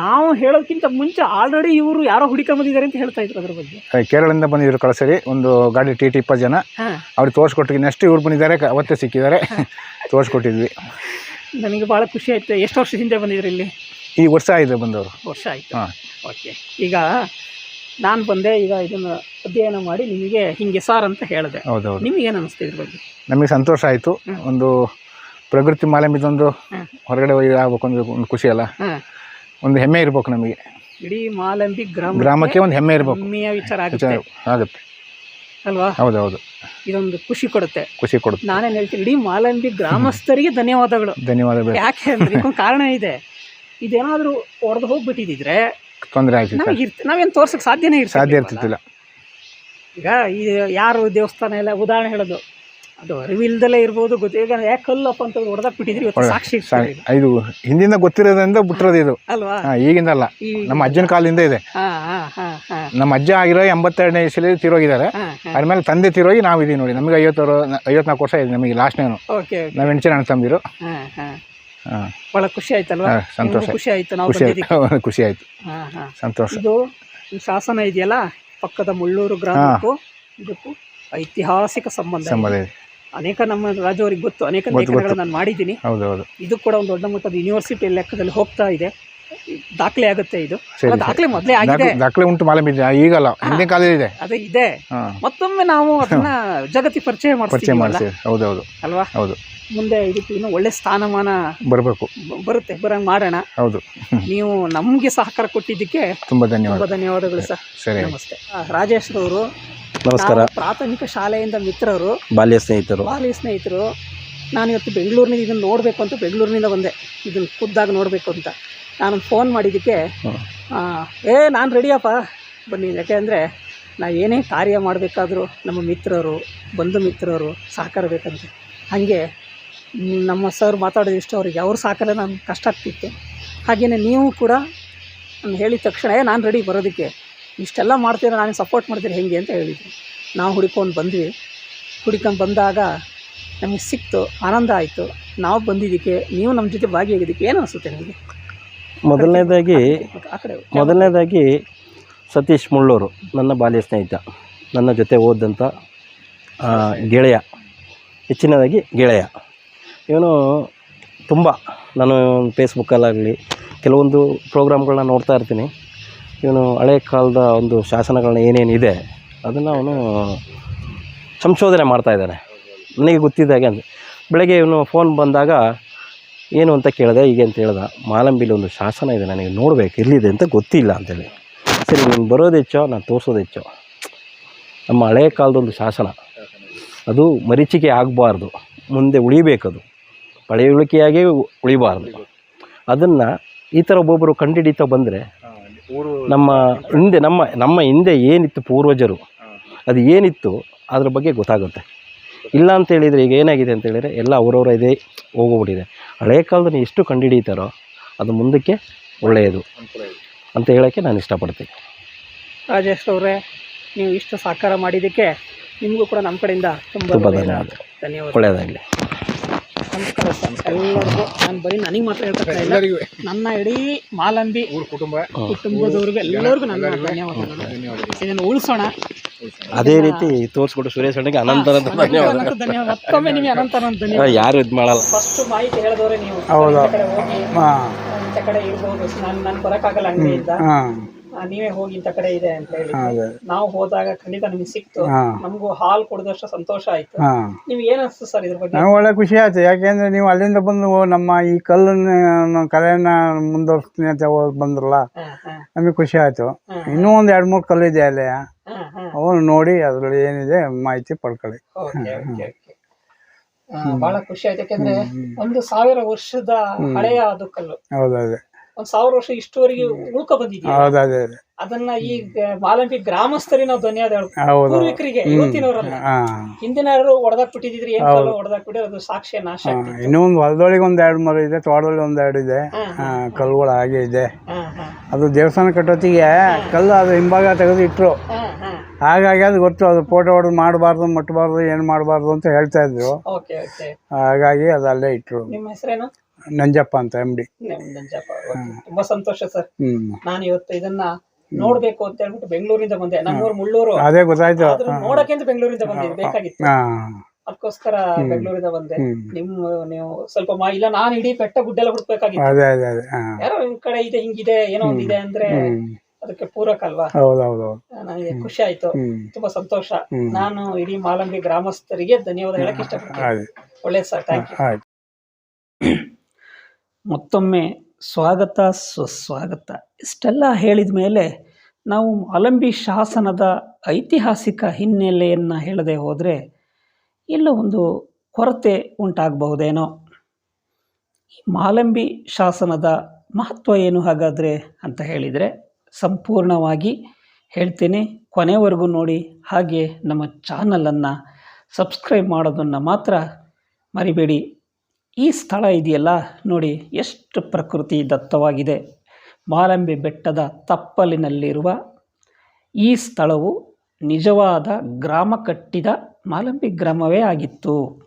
ನಾವು ಹೇಳೋದಕ್ಕಿಂತ ಮುಂಚೆ ಆಲ್ರೆಡಿ ಇವರು ಯಾರೋ ಹುಡಿಕೊಂಬಂದಿದ್ದಾರೆ ಅಂತ ಹೇಳ್ತಾ ಇದ್ರು ಅದ್ರ ಬಗ್ಗೆ. ಕೇರಳದಿಂದ ಬಂದಿದ್ರು ಕಳಸರಿ ಒಂದು ಗಾಡಿ ಟಿ ಟಿ ಇಪ್ಪತ್ತು ಜನ. ಅವ್ರಿಗೆ ತೋರಿಸ್ಕೊಟ್ಟಿ ನೆಕ್ಸ್ಟ್ ಇವ್ರು ಬಂದಿದ್ದಾರೆ ಅವತ್ತೇ ಸಿಕ್ಕಿದ್ದಾರೆ. ತೋರಿಸ್ಕೊಟ್ಟಿದ್ವಿ. ನನಗೆ ಭಾಳ ಖುಷಿ ಆಯಿತು. ಎಷ್ಟು ವರ್ಷ ಹಿಂದೆ ಬಂದಿದ್ರು ಇಲ್ಲಿ? ಈ ವರ್ಷ ಆಯಿತು ಬಂದವರು. ವರ್ಷ ಆಯಿತು. ಹಾಂ. ಓಕೆ ಈಗ ನಾನು ಬಂದೆ ಈಗ ಇದನ್ನು ಅಧ್ಯಯನ ಮಾಡಿ ನಿಮಗೆ ಹಿಂಗೆ ಸಾರ್ ಅಂತ ಹೇಳಿದೆ. ಹೌದೌದು. ನಿಮಗೇನು ಅನ್ನಿಸ್ತು ಇದ್ರ ಬಗ್ಗೆ? ನಮಗೆ ಸಂತೋಷ ಆಯಿತು. ಒಂದು ಪ್ರಕೃತಿ ಮಾಲಂಬಿದೊಂದು. ಹೊರಗಡೆ ಹೋಗಿ ಆಗ್ಬೇಕು ಒಂದು ಒಂದು ಖುಷಿ ಅಲ್ಲ. ಹಾಂ. ಒಂದು ಹೆಮ್ಮೆ ಇರ್ಬೇಕು ನಮಗೆ. ಇಡೀ ಮಾಲಂಬಿ ಗ್ರಾಮ ಗ್ರಾಮಕ್ಕೆ ಒಂದು ಹೆಮ್ಮೆ ಇರಬೇಕು. ಹೆಮ್ಮೆಯ ವಿಚಾರ ಆಗುತ್ತೆ. ಆಗುತ್ತೆ. ಅಲ್ವಾ? ಹೌದೌದು. ಇದೊಂದು ಖುಷಿ ಕೊಡುತ್ತೆ. ಖುಷಿ ಕೊಡುತ್ತೆ. ನಾನೇನು ಹೇಳ್ತೀನಿ ಇಡೀ ಮಾಲಂಬಿ ಗ್ರಾಮಸ್ಥರಿಗೆ ಧನ್ಯವಾದಗಳು. ಧನ್ಯವಾದಗಳು ಯಾಕೆ ಅಂದ್ರೆ ಇದಕ್ಕೊಂದು ಕಾರಣ ಇದೆ. ಇದೇನಾದರೂ ಹೊಡೆದು ಹೋಗ್ಬಿಟ್ಟಿದ್ರೆ ತೊಂದರೆ ಆಗಿ ನಮಗೆ ಇರ್ತ ನಾವೇನು ತೋರ್ಸಕ್ಕೆ ಸಾಧ್ಯನೇ ಇರ್ತಿರ್ಲಿಲ್ವಲ್ಲ. ಸಾಧ್ಯ ಇರ್ತಿತ್ತಿಲ್ಲ ಈಗ ಈ ಯಾರು ದೇವಸ್ಥಾನ ಎಲ್ಲ ಉದಾಹರಣೆ ಹೇಳೋದು ಅದು ಅರಿವಿಲ್ದಲೇ ಇರ್ಬೋದು ಗೊತ್ತು ಈಗ ಯಾಕೆ ಕಲ್ಲಪ್ಪ ಅಂತ ಹೊಡೆದಾಗ ಬಿಟ್ಟಿದ್ರಿ ಇವತ್ತು? ಸಾಕ್ಷಿ ಇದು ಹಿಂದಿಂದ ಗೊತ್ತಿರೋದ್ರಿಂದ ಬಿಟ್ಟಿರೋದು ಇದು. ಅಲ್ವಾ? ಈಗಿಂದ ಅಲ್ಲ ನಮ್ಮ ಅಜ್ಜನ ಕಾಲದಿಂದ ಇದೆ. ನಮ್ಮ ಅಜ್ಜ ಆಗಿರೋ ಎಂಬತ್ತೆರಡನೇ ಇಸಲಿ ತೀರೋಗಿದ್ದಾರೆ. ಅದ್ರ ಮೇಲೆ ತಂದೆ ತಿರೋಗಿ ನಾವು ಇದೀವಿ ನೋಡಿ. ನಮಗೆ ಐವತ್ತಾರು ಐವತ್ನಾಲ್ಕು ವರ್ಷ ಇದೆ ನಮಗೆ ಲಾಸ್ಟ್ನೇನು ಓಕೆ ನಾವು ಹೆಣ್ಚೆ ಅಣ್ಣ ತಂದಿರು ಬಹಳ ಖುಷಿ ಆಯ್ತಲ್ವಾ? ಸಂತೋಷ. ಖುಷಿ ಆಯ್ತು ನಾವು ಖುಷಿ ಆಯ್ತು. *laughs* ಸಂತೋಷ. ಇದು ಶಾಸನ ಇದೆಯಲ್ಲ? ಪಕ್ಕದ ಮುಳ್ಳೂರು ಗ್ರಾಮಕ್ಕೂ ಇದಕ್ಕೂ ಐತಿಹಾಸಿಕ ಸಂಬಂಧ ಇದೆ. ಸಂಬಂಧ ಇದೆ. ಅನೇಕ ನಮ್ಮ ರಾಜವರಿಗೆ ಗೊತ್ತು. ಅನೇಕ ಲೇಖನಗಳನ್ನು ಲೇಖನಗಳು ನಾನು ಮಾಡಿದ್ದೀನಿ. ಹೌದು ಹೌದು ಇದು ಕೂಡ ಒಂದು ದೊಡ್ಡ ಮಟ್ಟದ ಯೂನಿವರ್ಸಿಟಿ ಲೆಕ್ಕದಲ್ಲಿ ಹೋಗ್ತಾ ಇದೆ. ದಾಖಲೆ ಆಗುತ್ತೆ ಇದು. ದಾಖಲೆ ಮೊದಲೇ ಆಗಿದೆ. ದಾಖಲೆ ಉಂಟು ಮಾಲೆ ಬಿದ್ದೆ ಈಗಲ್ಲ ಹಿಂದಿನ ಕಾಲದಲ್ಲಿ ಇದೆ. ಅದೇ ಇದೆ. ಮತ್ತೊಮ್ಮೆ ನಾವು ಅದನ್ನ *laughs* ಜಗತ್ತಿಗೆ ಪರಿಚಯ ಪರಿಚಯ ಮಾಡ್ತೀವಿ ಹೌದೌದು ಅಲ್ವಾ? ಹೌದು. ಮುಂದೆ ಇದಕ್ಕೆ ಇನ್ನೂ ಒಳ್ಳೆ ಸ್ಥಾನಮಾನ ಬರಬೇಕು. ಬರುತ್ತೆ ಬರಂಗ್ ಮಾಡೋಣ. ಹೌದು. *laughs* ನೀವು ನಮಗೆ ಸಹಕಾರ ಕೊಟ್ಟಿದ್ದಕ್ಕೆ ತುಂಬಾ ಧನ್ಯವಾದ. ತುಂಬಾ ಧನ್ಯವಾದಗಳು ಸರ್. ಸರಿ. ನಮಸ್ತೆ. ರಾಜೇಶ್ ಅವರು ನಮಸ್ಕಾರ. ಪ್ರಾಥಮಿಕ ಶಾಲೆಯಿಂದ ಮಿತ್ರರು. ಬಾಲ್ಯ ಸ್ನೇಹಿತರು. ಬಾಲ್ಯ ಸ್ನೇಹಿತರು. ನಾನು ಇವತ್ತು ಬೆಂಗಳೂರಿನಿಂದ ಇದನ್ನು ನೋಡಬೇಕು ಅಂತ ಬೆಂಗಳೂರಿನಿಂದ ಬಂದೆ. ಇದನ್ನು ಖುದ್ದಾಗಿ ನೋಡಬೇಕು ಅಂತ. ನಾನು ಫೋನ್ ಮಾಡಿದ್ದಕ್ಕೆ ಏ ನಾನು ರೆಡಿಯಪ್ಪ ಬನ್ನಿ ಯಾಕೆಂದರೆ ನಾ ಏನೇ ಕಾರ್ಯ ಮಾಡಬೇಕಾದ್ರೂ ನಮ್ಮ ಮಿತ್ರರು ಬಂಧು ಮಿತ್ರರು ಸಹಕಾರ ಬೇಕಂತೆ. ಹಾಗೆ ನಮ್ಮ ಸರ್ ಮಾತಾಡೋದು ಇಷ್ಟು ಅವ್ರಿಗೆ ಅವ್ರ ಸಹಕಾರ ನಾನು ಕಷ್ಟ ಆಗ್ತಿತ್ತು. ಹಾಗೆಯೇ ನೀವು ಕೂಡ ನಾನು ಹೇಳಿದ ತಕ್ಷಣ ಏ ನಾನು ರೆಡಿ ಬರೋದಕ್ಕೆ. ಇಷ್ಟೆಲ್ಲ ಮಾಡ್ತೀರ ನಾನು ಸಪೋರ್ಟ್ ಮಾಡ್ತೀರಿ ಹೇಗೆ? ಅಂತ ಹೇಳಿದ್ರು. ನಾವು ಹುಡ್ಕೊಂಡು ಬಂದ್ವಿ. ಹುಡ್ಕೊಂಡು ಬಂದಾಗ ನಮಗೆ ಸಿಕ್ತು ಆನಂದ ಆಯಿತು. ನಾವು ಬಂದಿದ್ದಕ್ಕೆ ನೀವು ನಮ್ಮ ಜೊತೆ ಭಾಗಿಯಾಗಿದ್ದಕ್ಕೆ ಏನು ಅನಿಸುತ್ತೆ ನಿಮಗೆ? ಮೊದಲನೇದಾಗಿ ಮೊದಲನೇದಾಗಿ ಸತೀಶ್ ಮುಳ್ಳೂರು, ನನ್ನ ಬಾಲ್ಯ ಸ್ನೇಹಿತ, ನನ್ನ ಜೊತೆ ಓದಂಥ ಗೆಳೆಯ, ಹೆಚ್ಚಿನದಾಗಿ ಗೆಳೆಯ. ಇವನು ತುಂಬ ನಾನು ಫೇಸ್ಬುಕ್ಕಲ್ಲಾಗಲಿ ಕೆಲವೊಂದು ಪ್ರೋಗ್ರಾಮ್ಗಳನ್ನ ನೋಡ್ತಾ ಇರ್ತೀನಿ. ಇವನು ಹಳೆ ಕಾಲದ ಒಂದು ಶಾಸನಗಳನ್ನ ಏನೇನಿದೆ ಅದನ್ನು ಅವನು ಸಂಶೋಧನೆ ಮಾಡ್ತಾ ಇದ್ದಾನೆ. ನನಗೆ ಗೊತ್ತಿದ್ದಾಗೆ ಅಂದರೆ ಬೆಳಗ್ಗೆ ಇವನು ಫೋನ್ ಬಂದಾಗ ಏನು ಅಂತ ಕೇಳಿದೆ, ಹೀಗೆ ಅಂತ ಹೇಳ್ದ, ಮಾಲಂಬಿಲಿ ಒಂದು ಶಾಸನ ಇದೆ, ನನಗೆ ನೋಡಬೇಕು, ಎಲ್ಲಿದೆ ಅಂತ ಗೊತ್ತಿಲ್ಲ ಅಂತೇಳಿ. ಸರಿ, ನೀನು ಬರೋದು ಹೆಚ್ಚೋ ನಾನು ತೋರಿಸೋದು ಹೆಚ್ಚೋ ನಮ್ಮ ಹಳೆಯ ಕಾಲದೊಂದು ಶಾಸನ. ಅದು ಮರೀಚಿಕೆ ಆಗಬಾರ್ದು, ಮುಂದೆ ಉಳಿಬೇಕದು. ಪಳೆಯುಳಿಕೆಯಾಗೇ ಉಳಿಬಾರ್ದು. ಅದನ್ನು ಈ ಥರ ಒಬ್ಬೊಬ್ಬರು ಕಂಡುಹಿಡಿತಾ ಬಂದರೆ, ನಮ್ಮ ಹಿಂದೆ, ನಮ್ಮ ನಮ್ಮ ಹಿಂದೆ ಏನಿತ್ತು ಪೂರ್ವಜರು, ಅದು ಏನಿತ್ತು ಅದ್ರ ಬಗ್ಗೆ ಗೊತ್ತಾಗುತ್ತೆ. ಇಲ್ಲ ಅಂತ ಹೇಳಿದರೆ ಈಗ ಏನಾಗಿದೆ ಅಂತ ಹೇಳಿದರೆ, ಎಲ್ಲ ಅವರವರ ಇದೇ ಹೋಗೋಗ್ಬಿಟ್ಟಿದೆ ಹಳೆಯ ಕಾಲದಲ್ಲಿ ಎಷ್ಟು ಕಂಡುಹಿಡಿತಾರೋ ಅದು ಮುಂದಕ್ಕೆ ಒಳ್ಳೆಯದು ಅಂತ ಹೇಳೋಕ್ಕೆ ನಾನು ಇಷ್ಟಪಡ್ತೀನಿ. ರಾಜೇಶ್ ಅವರೇ ನೀವು ಇಷ್ಟು ಸಹಕಾರ ಮಾಡಿದ್ದಕ್ಕೆ ನಿಮಗೂ ಕೂಡ ನಮ್ಮ ಕಡೆಯಿಂದ ತುಂಬ ತುಂಬ ಧನ್ಯವಾದ ಧನ್ಯವಾದ ಒಳ್ಳೆಯದಾಗಲಿ. ನಮಸ್ಕಾರ ಸರ್. ಎಲ್ಲರಿಗೂ ನಾನು ಬರೀ ನನಗೆ ಮಾತ್ರ ಹೇಳ್ತಾ ಇಲ್ಲ. ಎಲ್ಲರಿಗೂ. ನನ್ನ ಇಡೀ ಮಾಲಂಬಿ ಕುಟುಂಬ. ಕುಟುಂಬದವ್ರಿಗೂ ಎಲ್ಲರಿಗೂ ನನ್ನ ಧನ್ಯವಾದಗಳು. ಧನ್ಯವಾದಗಳು. ಇದನ್ನು ಉಳಿಸೋಣ. ಅದೇ ರೀತಿ ತೋರಿಸ್ಬಿಟ್ಟು ಸುರೇಶ್ ಅಣ್ಣಗೆ ಅನಂತರ ಧನ್ಯವಾದ ಧನ್ಯವಾದ. ಮತ್ತೊಮ್ಮೆ ನಿಮಗೆ ಅನಂತ ಅನಂತ ಧನ್ಯವಾದ. ಯಾರು ಇದು ಮಾಡಲ್ಲ. ಫಸ್ಟ್ ಮಾಹಿತಿ ಹೇಳಿದವ್ರೆ ನೀವು. ಹೌದು. ಕಡೆ ಹೋಗಿ ಹಾಂ. ಇಂಥ ಕಡೆ ಇರ್ಬೋದು. ನಾನು ನಾನು ಬರೋಕ್ಕಾಗಲ್ಲ ಅಂಗಡಿಯಿಂದ ನೀವೇ ಹೋಗಿ ಇಂಥ ಕಡೆ ಇದೆ ಅಂತ ಹೇಳಿ. ನಾವು ಹೋದಾಗ ಖಂಡಿತ ನಿಮ್ಗೆ ಸಿಕ್ತು. ನಮಗೂ ಹಾಲ್ ಕುಡಿದಷ್ಟು ಸಂತೋಷ ಆಯ್ತು. ಹಾಂ. ನಿಮ್ಗೆ ಏನ್ ಅನಿಸ್ತು ಸರ್ ಇದ್ರ ಬಗ್ಗೆ? ಒಳ್ಳೆ ಖುಷಿ ಆಯ್ತು. ಯಾಕೆಂದ್ರೆ ನೀವು ಅಲ್ಲಿಂದ ಬಂದು ನಮ್ಮ ಈ ಕಲ್ಲನ್ನ ಕಲೆಯನ್ನ ಮುಂದುವರ್ಸ್ತೀನಿ ಅಂತ ಹೋಗ್ ಬಂದ್ರಲ್ಲ ಹಾ, ಹಾ, ನಮಗೆ ಖುಷಿ ಆಯ್ತು. ಇನ್ನೂ ಇನ್ನೂ ಎರಡ್ ಮೂರ್ ಮೂರು ಇದೆ ಅಲ್ಲಿ. ಅವನು ನೋಡಿ ಅದ್ರಲ್ಲಿ ಏನಿದೆ ಮಾಹಿತಿ ಪಡ್ಕೊಳ್ಳಿ. ಬಹಳ ಖುಷಿ ಆಯ್ತು ಯಾಕಂದ್ರೆ ಒಂದು ಸಾವಿರ ವರ್ಷದ ಹಳೆಯ ಅದು ಕಲ್ಲು. ಹೌದು ಅದೇ. ಒಂದ್ ಸಾವಿರ ವರ್ಷ ಇಷ್ಟುವರೆಗೆ ಉಳ್ಕೊ ಬಂದಿದ್ದೀವಿ ಹೌದು ಅದೇ ಅದೇ. ಅದನ್ನ ಈ ಮಾಲಂಬಿ ಗ್ರಾಮಸ್ಥರಿಗೆ ನಾವು ಧನ್ಯವಾದ ಹೌದು. ಪೂರ್ವಿಕರಿಗೆ ಇವತ್ತಿನವರಲ್ಲ. ಹಾಂ. ಹಿಂದಿನ ಯಾರು ಹೊಡೆದಾಕ್ ಬಿಟ್ಟಿದ್ರೆ ಏನ್ ಹೊಡೆದಾಕ್ ಬಿಟ್ಟಿದ್ರೆ? ಅದು ಸಾಕ್ಷ್ಯ ನಾಶ ಇನ್ನೂ ಒಂದು ಹೊಲದೊಳಗೆ ಒಂದು ಎರಡು ಮರ ಇದೆ ತೋಟದಲ್ಲಿ ಒಂದ್ ಎರಡು ಇದೆ. ಆ, ಕಲ್ಲುಗಳು ಹಾಗೆ ಇದೆ. ಹಾ, ಹಾ, ಅದು ದೇವಸ್ಥಾನ ಕಟ್ಟೋತ್ತಿಗೆ ಕಲ್ಲು ಅದು ಹಿಂಭಾಗ ತೆಗೆದು ಇಟ್ಟರು ಹಾ, ಹಾ. ಹಾಗಾಗಿ ಅದು ಗೊತ್ತು ಅದು ಫೋಟೋ ಹೊಡೆದು ಮಾಡಬಾರ್ದು ಮುಟ್ಟಬಾರ್ದು ಏನು ಮಾಡಬಾರ್ದು ಅಂತ ಹೇಳ್ತಾ ಇದ್ರು. Okay okay. ಹಾಗಾಗಿ ಅದು ಅಲ್ಲೇ ಇಟ್ಟರು ನಿಮ್ಮ ಹೆಸರೇನು? ನಂಜಪ್ಪ ಅಂತ ಎಂ ಡಿ ನಂಜಪ್ಪ. ತುಂಬಾ ಸಂತೋಷ ಸರ್. ಹ್ಮ್. ನಾನು ಇವತ್ತು ಇದನ್ನ ನೋಡ್ಬೇಕು ಅಂತ ಹೇಳ್ಬಿಟ್ಟು ಬೆಂಗಳೂರಿಂದ ಬಂದೆ. ನಮ್ಮೂರು ಮುಳ್ಳೂರು. ಅದೇ ಗೊತ್ತಾಯ್ತು. ಆದ್ರೂ ನೋಡಕ್ಕೆ ಅಂತ ಬೆಂಗಳೂರಿಂದ ಬಂದಿದ್ದು ಬೇಕಾಗಿತ್ತು. ಹಾ. ಅದಕ್ಕೋಸ್ಕರ ಬೆಂಗಳೂರಿಂದ ಬಂದೆ. ನಿಮ್ ನಿಮ್ಮ ನೀವು ಸ್ವಲ್ಪ ಮಾ ಇಲ್ಲ ನಾನು ಇಡೀ ಬೆಟ್ಟ ಗುಡ್ಡೆಲ್ಲ ಹುಡುಕ್ಬೇಕಾಗಿತ್ತು. ಅದೇ ಅದೇ ಅದೇ. ಹಾ. ಯಾರೋ ನಿಮ್ ಕಡೆ ಇದೆ ಹಿಂಗಿದೆ ಏನೋ ಒಂದಿದೆ ಅಂದ್ರೆ ಅದಕ್ಕೆ ಪೂರಕ ಅಲ್ವಾ ಹೌದು ಹೌದು ಹೌದು ನನಗೆ ಖುಷಿ ಆಯ್ತು. ತುಂಬಾ ಸಂತೋಷ. ನಾನು ಇಡೀ ಮಾಲಂಬಿ ಗ್ರಾಮಸ್ಥರಿಗೆ ಧನ್ಯವಾದ ಹೇಳಕ್ ಇಷ್ಟಪಡ್ತೀನಿ. ಒಳ್ಳೇದು ಸರ್. ಥ್ಯಾಂಕ್ ಯು ಆಯ್ತು. ಮತ್ತೊಮ್ಮೆ ಸ್ವಾಗತ ಸುಸ್ವಾಗತ ಇಷ್ಟೆಲ್ಲ ಹೇಳಿದ ಮೇಲೆ ನಾವು ಅಲಂಬಿ ಶಾಸನದ ಐತಿಹಾಸಿಕ ಹಿನ್ನೆಲೆಯನ್ನು ಹೇಳದೆ ಹೋದರೆ ಎಲ್ಲ ಒಂದು ಕೊರತೆ ಉಂಟಾಗಬಹುದೇನೋ. ಮಾಲಂಬಿ ಶಾಸನದ ಮಹತ್ವ ಏನು ಹಾಗಾದರೆ ಅಂತ ಹೇಳಿದರೆ ಸಂಪೂರ್ಣವಾಗಿ ಹೇಳ್ತೀನಿ. ಕೊನೆವರೆಗೂ ನೋಡಿ, ಹಾಗೆ ನಮ್ಮ ಚಾನಲನ್ನು ಸಬ್ಸ್ಕ್ರೈಬ್ ಮಾಡೋದನ್ನು ಮಾತ್ರ ಮರಿಬೇಡಿ. ಈ ಸ್ಥಳ ಇದೆಯಲ್ಲ ನೋಡಿ, ಎಷ್ಟು ಪ್ರಕೃತಿ ದತ್ತವಾಗಿದೆ. ಮಾಲಂಬಿ ಬೆಟ್ಟದ ತಪ್ಪಲಿನಲ್ಲಿರುವ ಈ ಸ್ಥಳವು ನಿಜವಾದ ಗ್ರಾಮ ಕಟ್ಟಿದ ಮಾಲಂಬಿ ಗ್ರಾಮವೇ ಆಗಿತ್ತು.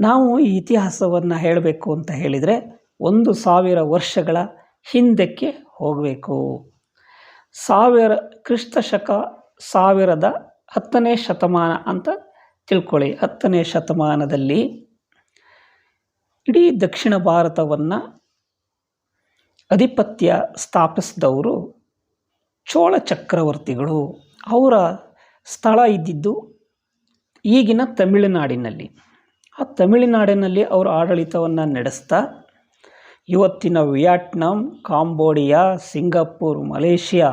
ನಾವು ಈ ಇತಿಹಾಸವನ್ನು ಹೇಳಬೇಕು ಅಂತ ಹೇಳಿದರೆ ಒಂದು ಸಾವಿರ ವರ್ಷಗಳ ಹಿಂದಕ್ಕೆ ಹೋಗಬೇಕು. ಸಾವಿರ ಕ್ರಿಸ್ತ ಶಕ ಸಾವಿರದ ಹತ್ತನೇ ಶತಮಾನ ಅಂತ ತಿಳ್ಕೊಳ್ಳಿ. ಹತ್ತನೇ ಶತಮಾನದಲ್ಲಿ ಇಡೀ ದಕ್ಷಿಣ ಭಾರತವನ್ನು ಅಧಿಪತ್ಯ ಸ್ಥಾಪಿಸಿದವರು ಚೋಳ ಚಕ್ರವರ್ತಿಗಳು. ಅವರ ಸ್ಥಳ ಇದ್ದಿದ್ದು ಈಗಿನ ತಮಿಳುನಾಡಿನಲ್ಲಿ. ಆ ತಮಿಳುನಾಡಿನಲ್ಲಿ ಅವರು ಆಡಳಿತವನ್ನು ನಡೆಸ್ತಾ ಇವತ್ತಿನ ವಿಯಟ್ನಾಂ, ಕಾಂಬೋಡಿಯಾ, ಸಿಂಗಪೂರ್, ಮಲೇಷಿಯಾ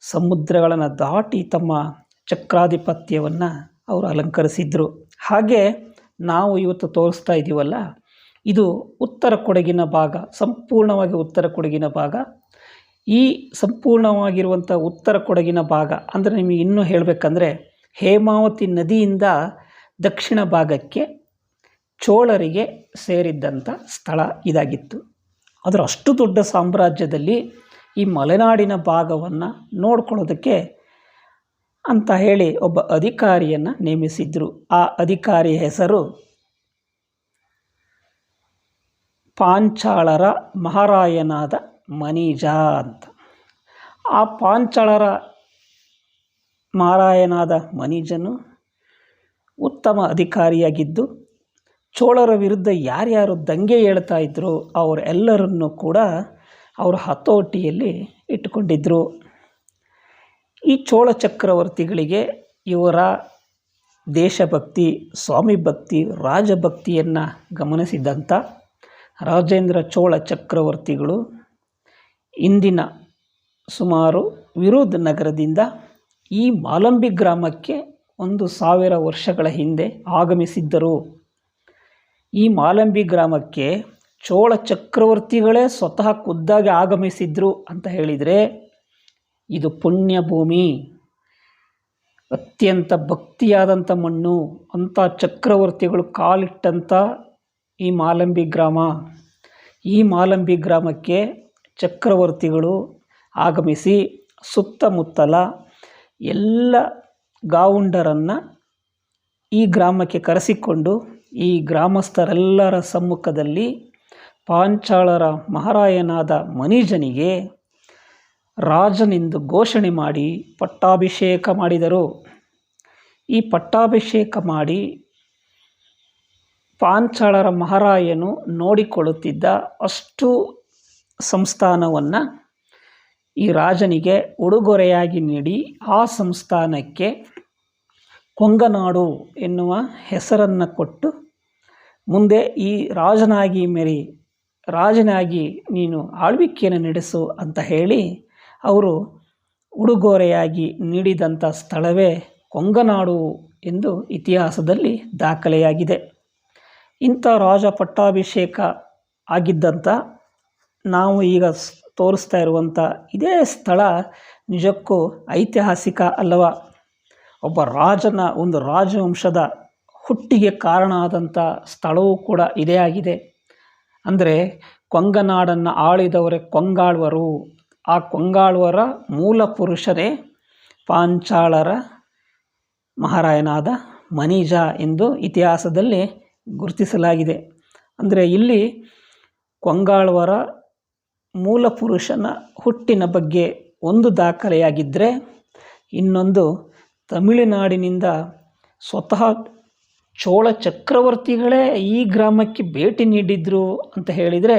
ಸಮುದ್ರಗಳನ್ನು ದಾಟಿ ತಮ್ಮ ಚಕ್ರಾಧಿಪತ್ಯವನ್ನು ಅವರು ಅಲಂಕರಿಸಿದ್ರು. ಹಾಗೆ ನಾವು ಇವತ್ತು ತೋರಿಸ್ತಾ ಇದ್ದೀವಲ್ಲ ಇದು ಉತ್ತರ ಕೊಡಗಿನ ಭಾಗ, ಸಂಪೂರ್ಣವಾಗಿ ಉತ್ತರ ಕೊಡಗಿನ ಭಾಗ. ಈ ಸಂಪೂರ್ಣವಾಗಿರುವಂಥ ಉತ್ತರ ಕೊಡಗಿನ ಭಾಗ ಅಂದರೆ ನಿಮಗೆ ಇನ್ನೂ ಹೇಳಬೇಕಂದ್ರೆ ಹೇಮಾವತಿ ನದಿಯಿಂದ ದಕ್ಷಿಣ ಭಾಗಕ್ಕೆ ಚೋಳರಿಗೆ ಸೇರಿದ್ದಂಥ ಸ್ಥಳ ಇದಾಗಿತ್ತು. ಅದರ ಅಷ್ಟು ದೊಡ್ಡ ಸಾಮ್ರಾಜ್ಯದಲ್ಲಿ ಈ ಮಲೆನಾಡಿನ ಭಾಗವನ್ನು ನೋಡ್ಕೊಳ್ಳೋದಕ್ಕೆ ಅಂತ ಹೇಳಿ ಒಬ್ಬ ಅಧಿಕಾರಿಯನ್ನು ನೇಮಿಸಿದ್ರು. ಆ ಅಧಿಕಾರಿಯ ಹೆಸರು ಪಾಂಚಾಳರ ಮಹಾರಾಯನಾದ ಮನೀಜ ಅಂತ. ಆ ಪಾಂಚಾಳರ ಮಹಾರಾಯನಾದ ಮನೀಜನು ಉತ್ತಮ ಅಧಿಕಾರಿಯಾಗಿದ್ದು, ಚೋಳರ ವಿರುದ್ಧ ಯಾರ್ಯಾರು ದಂಗೆ ಹೇಳ್ತಾ ಇದ್ರೋ ಅವರೆಲ್ಲರನ್ನು ಕೂಡ ಅವರ ಹತೋಟಿಯಲ್ಲಿ ಇಟ್ಟುಕೊಂಡಿದ್ದರು ಈ ಚೋಳ ಚಕ್ರವರ್ತಿಗಳಿಗೆ ಇವರ ದೇಶಭಕ್ತಿ, ಸ್ವಾಮಿ ಭಕ್ತಿ, ರಾಜಭಕ್ತಿಯನ್ನು ಗಮನಿಸಿದಂಥ ರಾಜೇಂದ್ರ ಚೋಳ ಚಕ್ರವರ್ತಿಗಳು ಇಂದಿನ ಸುಮಾರು ವಿರೋಧ ನಗರದಿಂದ ಈ ಮಾಲಂಬಿ ಗ್ರಾಮಕ್ಕೆ ಒಂದು ಸಾವಿರ ವರ್ಷಗಳ ಹಿಂದೆ ಆಗಮಿಸಿದ್ದರು. ಈ ಮಾಲಂಬಿ ಗ್ರಾಮಕ್ಕೆ ಚೋಳ ಚಕ್ರವರ್ತಿಗಳೇ ಸ್ವತಃ ಖುದ್ದಾಗಿ ಆಗಮಿಸಿದ್ರು ಅಂತ ಹೇಳಿದರೆ ಇದು ಪುಣ್ಯ ಭೂಮಿ. ಅತ್ಯಂತ ಭಕ್ತಿಯಾದಂಥ ಮಣ್ಣು, ಅಂಥ ಚಕ್ರವರ್ತಿಗಳು ಕಾಲಿಟ್ಟಂಥ ಈ ಮಾಲಂಬಿ ಗ್ರಾಮ, ಈ ಮಾಲಂಬಿ ಗ್ರಾಮಕ್ಕೆ ಚಕ್ರವರ್ತಿಗಳು ಆಗಮಿಸಿ ಸುತ್ತಮುತ್ತಲ ಎಲ್ಲ ಗಾವುಂಡರನ್ನು ಈ ಗ್ರಾಮಕ್ಕೆ ಕರೆಸಿಕೊಂಡು ಈ ಗ್ರಾಮಸ್ಥರೆಲ್ಲರ ಸಮ್ಮುಖದಲ್ಲಿ ಪಾಂಚಾಳರ ಮಹಾರಾಯನಾದ ಮನಿಜನಿಗೆ ರಾಜನೆಂದು ಘೋಷಣೆ ಮಾಡಿ ಪಟ್ಟಾಭಿಷೇಕ ಮಾಡಿದರು. ಈ ಪಟ್ಟಾಭಿಷೇಕ ಮಾಡಿ ಪಾಂಚಾಳರ ಮಹಾರಾಯನು ನೋಡಿಕೊಳ್ಳುತ್ತಿದ್ದ ಅಷ್ಟು ಸಂಸ್ಥಾನವನ್ನು ಈ ರಾಜನಿಗೆ ಉಡುಗೊರೆಯಾಗಿ ನೀಡಿ ಆ ಸಂಸ್ಥಾನಕ್ಕೆ ಕೊಂಗನಾಡು ಎನ್ನುವ ಹೆಸರನ್ನು ಕೊಟ್ಟು, ಮುಂದೆ ಈ ರಾಜನಾಗಿ ಮೆರಿ, ರಾಜನಾಗಿ ನೀನು ಆಳ್ವಿಕೆಯನ್ನು ನಡೆಸು ಅಂತ ಹೇಳಿ ಅವರು ಉಡುಗೊರೆಯಾಗಿ ನೀಡಿದಂಥ ಸ್ಥಳವೇ ಕೊಂಗನಾಡು ಎಂದು ಇತಿಹಾಸದಲ್ಲಿ ದಾಖಲೆಯಾಗಿದೆ. ಇಂಥ ರಾಜ ಪಟ್ಟಾಭಿಷೇಕ ಆಗಿದ್ದಂಥ ನಾವು ಈಗ ತೋರಿಸ್ತಾ ಇರುವಂಥ ಇದೇ ಸ್ಥಳ ನಿಜಕ್ಕೂ ಐತಿಹಾಸಿಕ ಅಲ್ಲವಾ? ಒಬ್ಬ ರಾಜನ ಒಂದು ರಾಜವಂಶದ ಹುಟ್ಟಿಗೆ ಕಾರಣ ಆದಂಥ ಸ್ಥಳವೂ ಕೂಡ ಇದೇ ಆಗಿದೆ. ಅಂದರೆ ಕೊಂಗನಾಡನ್ನು ಆಳಿದವರೇ ಕೊಂಗಾಳ್ವರು. ಆ ಕೊಂಗಾಳ್ವರ ಮೂಲ ಪುರುಷರೇ ಪಾಂಚಾಳರ ಮಹಾರಾಯನಾದ ಮನೀಜ ಎಂದು ಇತಿಹಾಸದಲ್ಲಿ ಗುರುತಿಸಲಾಗಿದೆ. ಅಂದರೆ ಇಲ್ಲಿ ಕೊಂಗಾಳ್ವರ ಮೂಲ ಪುರುಷನ ಹುಟ್ಟಿನ ಬಗ್ಗೆ ಒಂದು ದಾಖಲೆಯಾಗಿದ್ದರೆ ಇನ್ನೊಂದು ತಮಿಳುನಾಡಿನಿಂದ ಸ್ವತಃ ಚೋಳ ಚಕ್ರವರ್ತಿಗಳೇ ಈ ಗ್ರಾಮಕ್ಕೆ ಭೇಟಿ ನೀಡಿದ್ರು ಅಂತ ಹೇಳಿದರೆ,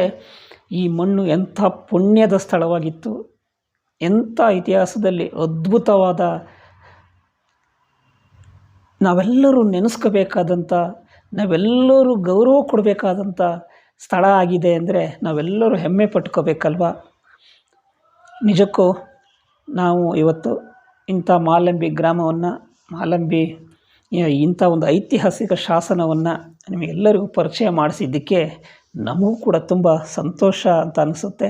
ಈ ಮಣ್ಣು ಎಂಥ ಪುಣ್ಯದ ಸ್ಥಳವಾಗಿತ್ತು, ಎಂಥ ಇತಿಹಾಸದಲ್ಲಿ ಅದ್ಭುತವಾದ ನಾವೆಲ್ಲರೂ ನೆನೆಸ್ಕೋಬೇಕಾದಂಥ ನಾವೆಲ್ಲರೂ ಗೌರವ ಕೊಡಬೇಕಾದಂಥ ಸ್ಥಳ ಆಗಿದೆ ಅಂದರೆ ನಾವೆಲ್ಲರೂ ಹೆಮ್ಮೆ ಪಟ್ಕೋಬೇಕಲ್ವ? ನಿಜಕ್ಕೂ ನಾವು ಇವತ್ತು ಇಂಥ ಮಾಲಂಬಿ ಗ್ರಾಮವನ್ನು, ಮಾಲಂಬಿ ಇಂಥ ಒಂದು ಐತಿಹಾಸಿಕ ಶಾಸನವನ್ನು ನಿಮಗೆಲ್ಲರಿಗೂ ಪರಿಚಯ ಮಾಡಿಸಿದ್ದಕ್ಕೆ ನಮಗೂ ಕೂಡ ತುಂಬ ಸಂತೋಷ ಅಂತ ಅನಿಸುತ್ತೆ.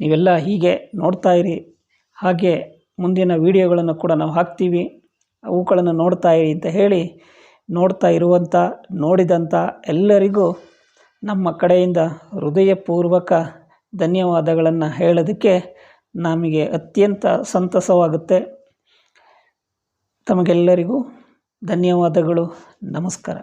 ನೀವೆಲ್ಲ ಹೀಗೆ ನೋಡ್ತಾ ಇರಿ. ಹಾಗೆ ಮುಂದಿನ ವಿಡಿಯೋಗಳನ್ನು ಕೂಡ ನಾವು ಹಾಕ್ತೀವಿ. ಅವುಗಳನ್ನು ನೋಡ್ತಾ ಇರಿ ಅಂತ ಹೇಳಿ ನೋಡ್ತಾ ಇರುವಂಥ, ನೋಡಿದಂಥ ಎಲ್ಲರಿಗೂ ನಮ್ಮ ಕಡೆಯಿಂದ ಹೃದಯಪೂರ್ವಕ ಧನ್ಯವಾದಗಳನ್ನು ಹೇಳೋದಕ್ಕೆ ನಮಗೆ ಅತ್ಯಂತ ಸಂತಸವಾಗುತ್ತೆ. ತಮಗೆಲ್ಲರಿಗೂ ಧನ್ಯವಾದಗಳು. ನಮಸ್ಕಾರ.